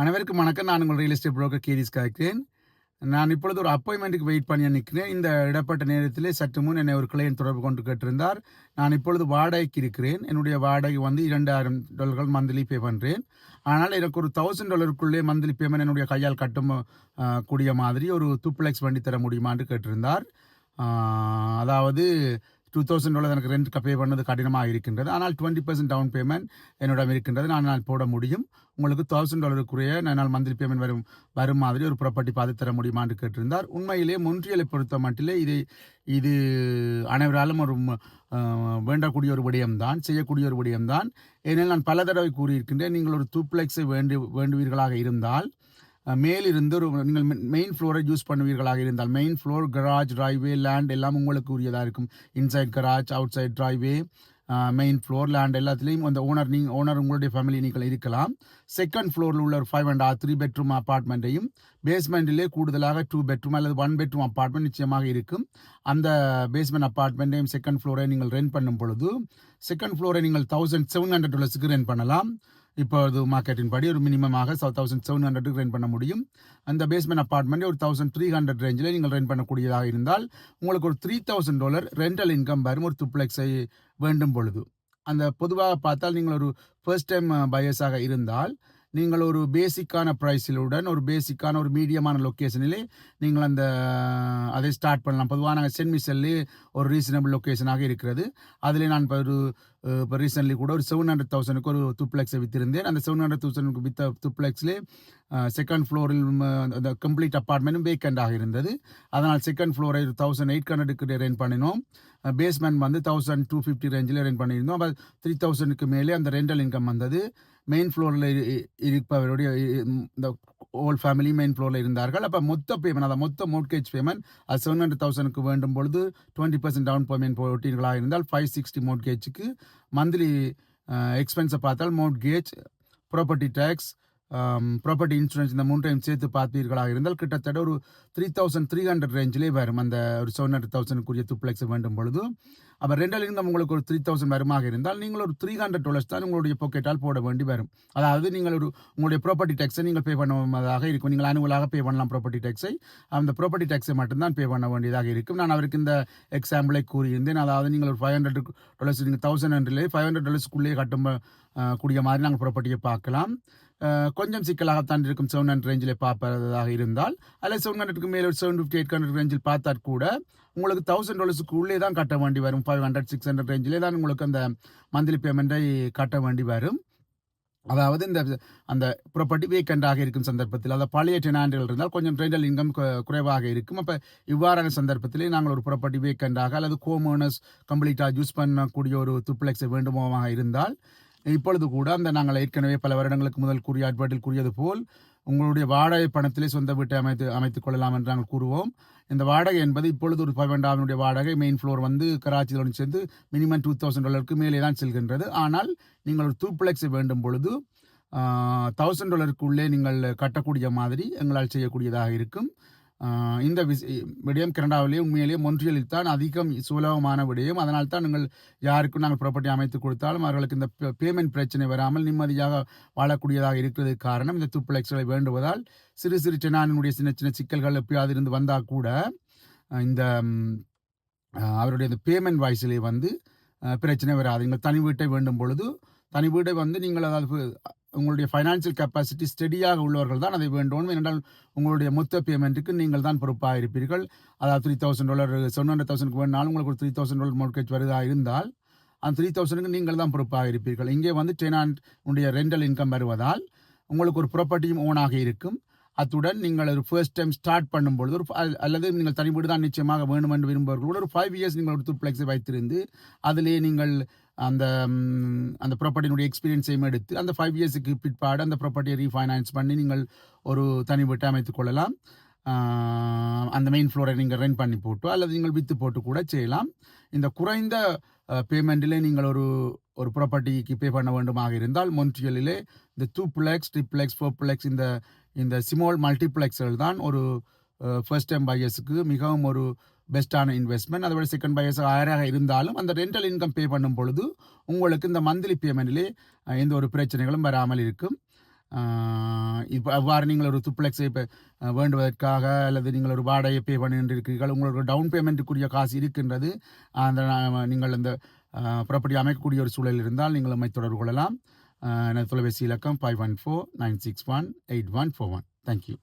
அனைவருக்கும் வணக்கம். நான் உங்கள் ரியல் எஸ்டேட் புரோக்கர் கேரிஸ் காக்கிறேன் நான் இப்பொழுது ஒரு அப்பாயின்மெண்ட்டுக்கு வெயிட் பண்ணி நிற்கிறேன். இந்த இடப்பட்ட நேரத்தில் சற்று முன் என்னை ஒரு கிளையன் தொடர்பு கொண்டு கேட்டிருந்தார். நான் இப்பொழுது வாடகைக்கு இருக்கிறேன். என்னுடைய வாடகை வந்து இரண்டாயிரம் டாலர்கள் மந்த்லி பே பண்ணுறேன் ஆனால் எனக்கு ஒரு தௌசண்ட் டாலருக்குள்ளே மந்த்லி பேமெண்ட் என்னுடைய கையால் கட்டும் கூடிய மாதிரி ஒரு துப்ளெக்ஸ் வண்டி தர முடியுமான்னு கேட்டிருந்தார். அதாவது டூ தௌசண்ட் டாலர் எனக்கு ரெண்ட் பே பண்ணது கடினமாக இருக்கின்றது. ஆனால் டுவெண்ட்டி பர்சன்ட் டவுன் பேமெண்ட் என்னிடம் இருக்கின்றது. நான் நான் போட முடியும். உங்களுக்கு தௌசண்ட் டாலருக்குரிய நான் மந்த்லி பேமெண்ட் வரும் வரும் மாதிரி ஒரு ப்ராப்பர்ட்டி பார்த்து தர முடியுமான்னு கேட்டிருந்தார். உண்மையிலே மொன்றியலை பொறுத்த மட்டிலே இது இது அனைவராலும் ஒரு வேண்டக்கூடிய ஒரு விடயம்தான் செய்யக்கூடிய ஒரு விடயம்தான். ஏனெனில் நான் பல தடவை கூறியிருக்கின்றேன் நீங்கள் ஒரு தூப்ளெக்ஸை வேண்டி வேண்டுவீர்களாக இருந்தால் மேலிருந்து ஒரு நீங்கள் மெயின் ஃப்ளோரை யூஸ் பண்ணுவீர்களாக இருந்தால் main floor garage driveway land எல்லாம் உங்களுக்கு உரியதாக இருக்கும். இன்சைட் கராஜ் அவுட் சைட் டிரைவே மெயின் ஃப்ளோர் லேண்ட் எல்லாத்துலேயும் அந்த ஓனர் நீங்கள் ஓனர் உங்களுடைய ஃபேமிலி நீங்கள் இருக்கலாம். செகண்ட் ஃப்ளோரில் உள்ள ஒரு ஃபைவ் அண்ட் த்ரீ பெட்ரூம் அப்பார்ட்மெண்ட்டையும் பேஸ்மெண்ட்டிலே கூடுதலாக டூ பெட்ரூம் அல்லது ஒன் பெட்ரூம் அப்பார்ட்மெண்ட் நிச்சயமாக இருக்கும். அந்த பேஸ்மெண்ட் அப்பார்ட்மெண்ட்டையும் செகண்ட் ஃப்ளோரை நீங்கள் ரென்ட் பண்ணும் பொழுது செகண்ட் ஃப்ளோரை நீங்கள் தௌசண்ட் செவன் ஹண்ட்ரட் டாலர்ஸுக்கு ரென்ட் பண்ணலாம். இப்போது மார்க்கெட்டின் படி ஒரு மினிமமாக தௌசண்ட் செவன் ஹண்ட்ரடுக்கு ரெண்ட் பண்ண முடியும். அந்த பேஸ்மெண்ட் அப்பார்ட்மெண்ட் ஒரு தௌசண்ட் த்ரீ ஹண்ட்ரட் ரேஞ்சில் நீங்கள் ரெண்ட் பண்ணக்கூடியதாக இருந்தால் உங்களுக்கு ஒரு three thousand dollar rental income வரும் ஒரு துப்ளெக்ஸை வேண்டும் பொழுது. அந்த பொதுவாக பார்த்தால் நீங்கள் ஒரு ஃபர்ஸ்ட் டைம் பயர்ஸாக இருந்தால் நீங்கள் ஒரு பேசிக்கான ப்ரைஸிலுடன் ஒரு பேசிக்கான ஒரு மீடியமான லொக்கேஷனிலே நீங்கள் அந்த அதை ஸ்டார்ட் பண்ணலாம். பொதுவாக நாங்கள் சென்மிசல்லே ஒரு ரீசனபிள் லொக்கேஷனாக இருக்கிறது. அதில் நான் இப்போ ஒரு இப்போ ரீசன்ட்லி கூட ஒரு செவன் ஹண்ட்ரட் தௌசண்ட்க்கு ஒரு துப்ளெக்ஸை வித்திருந்தேன். அந்த செவன் ஹண்ட்ரட் தௌசண்ட்க்கு வித்த துப்ளெக்ஸ்லேயே செகண்ட் ஃப்ளோரில் அந்த கம்ப்ளீட் அப்பார்ட்மெண்ட்டும் வேக்கண்டாக இருந்தது. அதனால் செகண்ட் ஃப்ளோரை தௌசண்ட் எயிட் ஹண்ட்ரடுக்கு ரெண்ட் பண்ணினோம். பேஸ்மெண்ட் வந்து தௌசண்ட் டூ ஃபிஃப்டி ரேஞ்சில் ரெண்ட் பண்ணியிருந்தோம். அப்போ த்ரீ தௌசண்ட்க்கு மேலே அந்த ரெண்டல் இன்கம் வந்தது. மெயின் ஃப்ளோரில் இருப்பவருடைய இந்த ஓல் ஃபேமிலி மெயின் ஃப்ளோரில் இருந்தார்கள். அப்போ மொத்த பேமெண்ட் அதாவது மொத்த மோட்கேஜ் பேமெண்ட் அது செவன் ஹண்ட்ரட் தௌசண்ட்க்கு வேண்டும் பொழுது டுவெண்ட்டி பர்சன்ட் டவுன் பேமெண்ட் போட்டீர்களாக இருந்தால் ஃபைவ் சிக்ஸ்டி மோட்கேஜுக்கு மந்த்லி எக்ஸ்பென்ஸை பார்த்தால் mortgage property tax property insurance இந்த மூன்றையும் சேர்த்து பார்த்தீர்களாக இருந்தால் கிட்டத்தட்ட ஒரு த்ரீ தௌசண்ட் த்ரீ ஹண்ட்ரட் ரேஞ்சிலே வரும். அந்த ஒரு செவன் ஹண்ட்ரட் தௌசண்ட்க்குரிய துப்ளெக்ஸ் வேண்டும் பொழுது. அப்போ ரெண்டல் இன்கம் உங்களுக்கு ஒரு த்ரீ தௌசண்ட் வருமாக இருந்தால் நீங்கள் ஒரு த்ரீ ஹண்ட்ரட் டாலர்ஸ் தான் உங்களுடைய பாக்கெட்டால் போட வேண்டி வரும். அதாவது நீங்கள் ஒரு உங்களுடைய ப்ராப்பர்ட்டி டேக்ஸை நீங்கள் பே பண்ணுவதாக இருக்கும். நீங்கள் ஆனுவலாக பே பண்ணலாம் ப்ராப்பர்ட்டி டேக்ஸை அந்த ப்ராப்பர்ட்டி டேக்ஸை மட்டும்தான் பே பண்ண வேண்டியதாக இருக்கும். நான் அவருக்கு இந்த எக்ஸாம்பிளை கூறியிருந்தேன். அதாவது நீங்கள் ஒரு ஃபைவ் ஹண்ட்ரட் டாலர்ஸ் நீங்கள் தௌசண்ட் ஹண்ட்ரட்லேயே ஃபைவ் ஹண்ட்ரட் டாலர்ஸ்க்குள்ளேயே கட்டும் கூடிய மாதிரி நாங்கள் ப்ராப்பர்ட்டியை பார்க்கலாம். கொஞ்சம் சிக்கலாகத்தான் இருக்கும் செவன் ஹண்ட்ரட் ரேஞ்சில் பார்ப்பதாக இருந்தால். அல்லது செவன் ஹண்ட்ரட்க்கு மேலே ஒரு செவன் ஃபிஃப்டி எயிட் ஹண்ட்ரட் ரேஞ்சில் பார்த்தா கூட உங்களுக்கு தௌசண்ட் டாலர்ஸுக்கு உள்ளே தான் கட்ட வேண்டி வரும். ஃபைவ் ஹண்ட்ரட் சிக்ஸ் ஹண்ட்ரட் ரேஞ்சிலே தான் உங்களுக்கு அந்த மந்த்லி பேமெண்ட்டை கட்ட வேண்டி வரும். அதாவது இந்த அந்த ப்ராப்பர்ட்டி வேக்கண்டாக இருக்கும் சந்தர்ப்பத்தில் அதாவது பழைய டெனாண்டுகள் இருந்தால் கொஞ்சம் ரெண்டல் இன்கம் குறைவாக இருக்கும். அப்போ இவ்வாறான சந்தர்ப்பத்திலே நாங்கள் ஒரு ப்ராப்பர்ட்டி வேக்கண்டாக அல்லது கோமோனஸ் கம்ப்ளீட்டாக யூஸ் பண்ணக்கூடிய ஒரு துப்ளெக்ஸை வேண்டுமோமாக இருந்தால் இப்பொழுது கூட அந்த நாங்கள் ஏற்கனவே பல வருடங்களுக்கு முதல் கூறிய அட்வர்ட்டில் கூறியது போல் உங்களுடைய வாடகை பணத்திலே சொந்த வீட்டை அமைத்து அமைத்துக் கொள்ளலாம் என்று நாங்கள் கூறுவோம். இந்த வாடகை என்பது இப்பொழுது ஒரு ஃபைவ் வாடகை. மெயின் ஃப்ளோர் வந்து கராச்சியில் சேர்ந்து மினிமம் டூ தௌசண்ட் டாலருக்கு மேலே தான் செல்கின்றது. ஆனால் நீங்கள் ஒரு டூப்ளெக்ஸ் வேண்டும் பொழுது தௌசண்ட் டாலருக்குள்ளே நீங்கள் கட்டக்கூடிய மாதிரி எங்களால் செய்யக்கூடியதாக இருக்கும். இந்த விஷ விடயம் கனடாவிலேயே உண்மையிலேயே மொன்றியலில் தான் அதிகம் சுலபமான விடயம் அதனால் தான் நீங்கள் யாருக்கும் நாங்கள் ப்ராப்பர்ட்டி அமைத்து கொடுத்தாலும் அவர்களுக்கு இந்த பேமெண்ட் பிரச்சனை வராமல் நிம்மதியாக வாழக்கூடியதாக இருக்கிறதுக்கு காரணம். இந்த துப்ளெக்ஸ்களை வேண்டுவதால் சிறு சிறு சென்னானினுடைய சின்ன சின்ன சிக்கல்கள் எப்பயாவது இருந்து வந்தால் கூட இந்த அவருடைய இந்த பேமெண்ட் வாய்ஸிலே வந்து பிரச்சனை வராது. நீங்கள் தனி வீட்டை வேண்டும் பொழுது தனி வீட்டை வந்து நீங்கள் அதாவது உங்களுடைய ஃபைனான்சியல் கெப்பாசிட்டி ஸ்டெடியாக உள்ளவர்கள் தான் அதை வேண்டும் ஏனென்றால் உங்களுடைய மொத்த பேமெண்ட்டுக்கு நீங்கள் தான் பொறுப்பாக இருப்பீர்கள். அதாவது three thousand dollar seven hundred தௌசண்ட்க்கு வேணாலும் உங்களுக்கு ஒரு த்ரீ தௌசண்ட் டாலர் மோட்கேஜ் வருதா இருந்தால் அந்த த்ரீ தௌசண்ட்க்கு நீங்கள் தான் பொறுப்பாக இருப்பீர்கள். இங்கே வந்து டெனான்ட் உடைய ரெண்டல் இன்கம் வருவதால் உங்களுக்கு ஒரு ப்ராப்பர்ட்டியும் ஓனாக இருக்கும். அத்துடன் நீங்கள் ஒரு ஃபர்ஸ்ட் டைம் ஸ்டார்ட் பண்ணும்பொழுது ஒரு அல்லது நீங்கள் தனி வீடு தான் நிச்சயமாக வேணும் என்று விரும்புபவர்கள் கூட ஒரு ஃபைவ் இயர்ஸ் நீங்கள் ஒரு துப்ளெக்ஸை வைத்திருந்து அதிலேயே நீங்கள் அந்த அந்த ப்ராப்பர்ட்டியினுடைய எக்ஸ்பீரியன்ஸையும் எடுத்து அந்த ஃபைவ் இயர்ஸுக்கு பிற்பாடு அந்த ப்ராப்பர்ட்டியை ரீஃபைனான்ஸ் பண்ணி நீங்கள் ஒரு தனி வீட்டை அமைத்துக் கொள்ளலாம். அந்த மெயின் ஃப்ளோரை நீங்கள் ரெண்ட் பண்ணி போட்டு அல்லது நீங்கள் வித்து போட்டு கூட செய்யலாம். இந்த குறைந்த பேமெண்ட்டிலே நீங்கள் ஒரு ஒரு ப்ராப்பர்ட்டிக்கு பே பண்ண வேண்டுமாக இருந்தால் மொன்ட்ரியலிலே இந்த duplex triplex fourplex இந்த இந்த சிமோல் மல்டிப்ளெக்ஸ்கள் தான் ஒரு ஃபர்ஸ்ட் டைம் பையர்ஸுக்கு மிகவும் ஒரு பெஸ்ட்டான இன்வெஸ்ட்மெண்ட் அதோட செகண்ட் பையர்ஸ் ஆயராக இருந்தாலும் அந்த ரெண்டல் இன்கம் பே பண்ணும் பொழுது உங்களுக்கு இந்த மந்த்லி பேமெண்ட்லே எந்த ஒரு பிரச்சனைகளும் வராமல் இருக்கும். இப்போ அவ்வாறு நீங்கள் ஒரு துப்ளெக்ஸை இப்போ வேண்டுவதற்காக அல்லது நீங்கள் ஒரு வாடகையை பே பண்ணிருக்கிறீர்கள் உங்களுக்கு டவுன் பேமெண்ட்டுக்குரிய காசு இருக்கின்றது அந்த நீங்கள் அந்த ப்ராப்பர்ட்டி அமைக்கக்கூடிய ஒரு சூழல் இருந்தால் நீங்கள் நம்மை தொடர்பு கொள்ளலாம். எனது தொலைபேசி இலக்கம் five one four nine six one eight one four one thank you